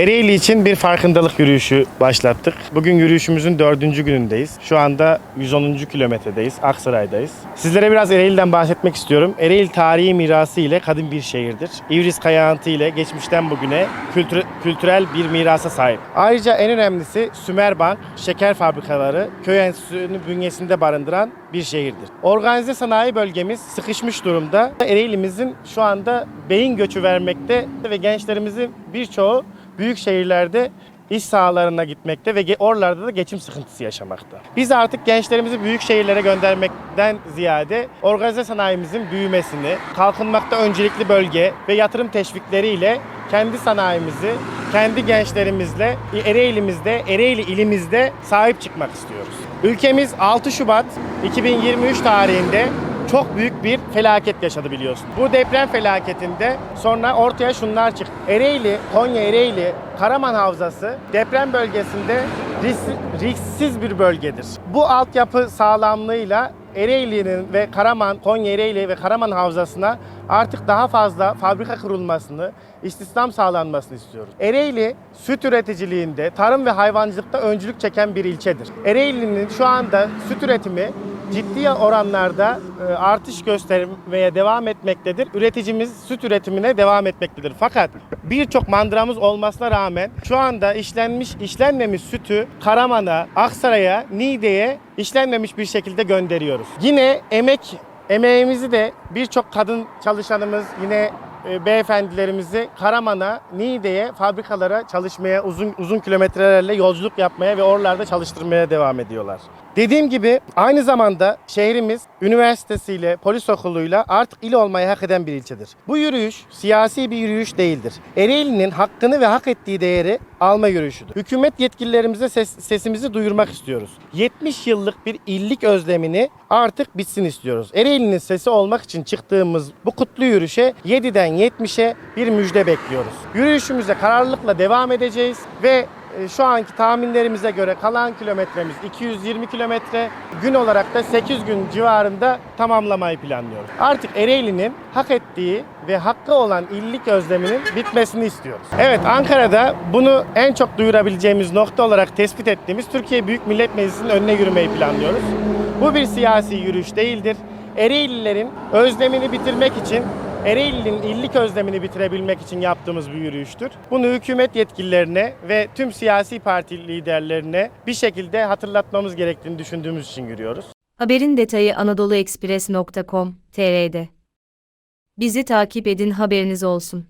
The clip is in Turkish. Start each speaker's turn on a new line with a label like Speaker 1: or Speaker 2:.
Speaker 1: Ereğli için bir farkındalık yürüyüşü başlattık. Bugün yürüyüşümüzün dördüncü günündeyiz. Şu anda 110. kilometredeyiz, Aksaray'dayız. Sizlere biraz Ereğli'den bahsetmek istiyorum. Ereğli tarihi mirası ile kadın bir şehirdir. İvriz Kayağıntı ile geçmişten bugüne kültür- kültürel bir mirasa sahip. Ayrıca en önemlisi Sümerbank, şeker fabrikaları, köy enstitüsünü bünyesinde barındıran bir şehirdir. Organize sanayi bölgemiz sıkışmış durumda. Ereğli'mizin şu anda beyin göçü vermekte ve gençlerimizin birçoğu büyük şehirlerde iş sahalarına gitmekte ve oralarda da geçim sıkıntısı yaşamakta. Biz artık gençlerimizi büyük şehirlere göndermekten ziyade organize sanayimizin büyümesini, kalkınmakta öncelikli bölge ve yatırım teşvikleriyle kendi sanayimizi, kendi gençlerimizle Ereğli'mizde, Ereğli ilimizde sahip çıkmak istiyoruz. Ülkemiz 6 Şubat 2023 tarihinde çok büyük bir felaket yaşadı biliyorsun. Bu deprem felaketinde sonra ortaya şunlar çıktı. Ereğli, Konya Ereğli, Karaman Havzası deprem bölgesinde risk- risksiz bir bölgedir. Bu altyapı sağlamlığıyla Ereğli'nin ve Karaman, Konya Ereğli ve Karaman Havzası'na artık daha fazla fabrika kurulmasını, istihdam sağlanmasını istiyoruz. Ereğli süt üreticiliğinde, tarım ve hayvancılıkta öncülük çeken bir ilçedir. Ereğli'nin şu anda süt üretimi ciddi oranlarda e, artış göstermeye devam etmektedir. Üreticimiz süt üretimine devam etmektedir. Fakat birçok mandıramız olmasına rağmen şu anda işlenmiş, işlenmemiş sütü Karaman'a, Aksaray'a, Niğde'ye işlenmemiş bir şekilde gönderiyoruz. Yine emek emeğimizi de birçok kadın çalışanımız yine e, beyefendilerimizi Karaman'a, Niğde'ye, fabrikalara çalışmaya, uzun uzun kilometrelerle yolculuk yapmaya ve oralarda çalıştırmaya devam ediyorlar. Dediğim gibi aynı zamanda şehrimiz üniversitesiyle, polis okuluyla artık il olmayı hak eden bir ilçedir. Bu yürüyüş siyasi bir yürüyüş değildir. Ereğli'nin hakkını ve hak ettiği değeri alma yürüyüşüdür. Hükümet yetkililerimize ses- sesimizi duyurmak istiyoruz. 70 yıllık bir illik özlemini artık bitsin istiyoruz. Ereğli'nin sesi olmak için çıktığımız bu kutlu yürüyüşe 7'den 70'e bir müjde bekliyoruz. Yürüyüşümüze kararlılıkla devam edeceğiz ve şu anki tahminlerimize göre kalan kilometremiz 220 kilometre. Gün olarak da 8 gün civarında tamamlamayı planlıyoruz. Artık Ereğli'nin hak ettiği ve hakkı olan illik özleminin bitmesini istiyoruz. Evet Ankara'da bunu en çok duyurabileceğimiz nokta olarak tespit ettiğimiz Türkiye Büyük Millet Meclisi'nin önüne yürümeyi planlıyoruz. Bu bir siyasi yürüyüş değildir. Ereğlilerin özlemini bitirmek için Ereğli'nin illik özlemini bitirebilmek için yaptığımız bir yürüyüştür. Bunu hükümet yetkililerine ve tüm siyasi parti liderlerine bir şekilde hatırlatmamız gerektiğini düşündüğümüz için yürüyoruz.
Speaker 2: Haberin detayı anadoluexpress.com.tr'de. Bizi takip edin haberiniz olsun.